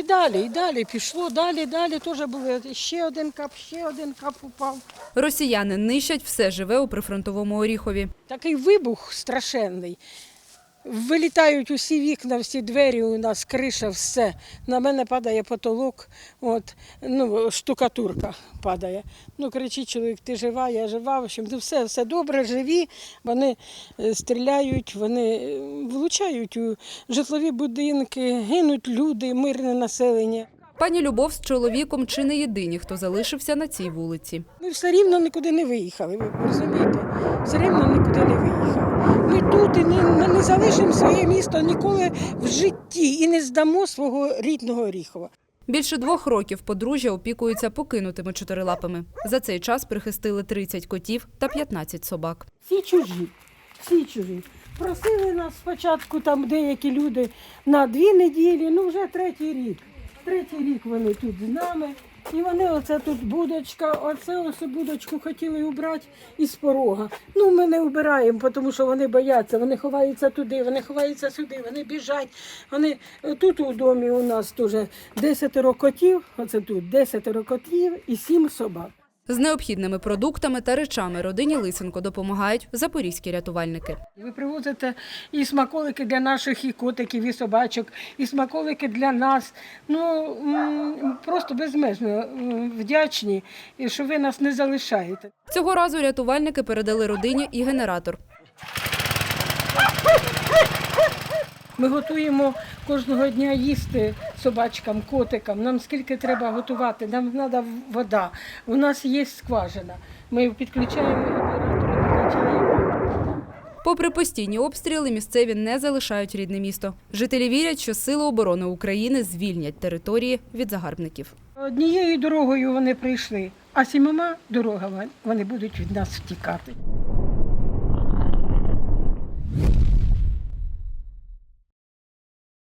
і далі, і далі пішло, далі, далі теж були. Ще один кап, ще один кап упав. Росіяни нищать все живе у прифронтовому Оріхові. Такий вибух страшенний. Вилітають усі вікна, всі двері у нас, криша, все. На мене падає потолок, от, ну, штукатурка падає. Ну, кричить чоловік, ти жива, я жива. В общем, ну, все, все добре, живі. Вони е, стріляють, вони е, влучають у житлові будинки, гинуть люди, мирне населення. Пані Любов з чоловіком чи не єдині, хто залишився на цій вулиці. Ми все рівно нікуди не виїхали, ви розумієте? Все рівно нікуди не виїхали. Ми тут і не, ми не залишимо своє місто ніколи в житті і не здамо свого рідного Оріхова. Більше двох років подружжя опікується покинутими чотирилапами. За цей час прихистили 30 котів та 15 собак. Всі чужі, всі чужі. Просили нас спочатку там деякі люди на дві неділі, ну вже третій рік. Третій рік вони тут з нами. І вони оце тут будочка, оце ось будочку хотіли убрати із порога. Ну, ми не вбираємо, тому що вони бояться, вони ховаються туди, вони ховаються сюди, вони біжать. Вони тут у домі у нас теж десятеро котів, оце тут десятеро котів і сім собак. З необхідними продуктами та речами родині Лисенко допомагають запорізькі рятувальники. Ви привозите і смаколики для наших і котиків, і собачок, і смаколики для нас. Ну просто безмежно вдячні, що ви нас не залишаєте. Цього разу рятувальники передали родині і генератор. Ми готуємо кожного дня їсти собачкам, котикам. Нам скільки треба готувати, нам треба вода. У нас є скважина. Ми підключаємо генератор. Попри постійні обстріли, місцеві не залишають рідне місто. Жителі вірять, що Сили оборони України звільнять території від загарбників. Однією дорогою вони прийшли, а сімома дорогами вони будуть від нас втікати.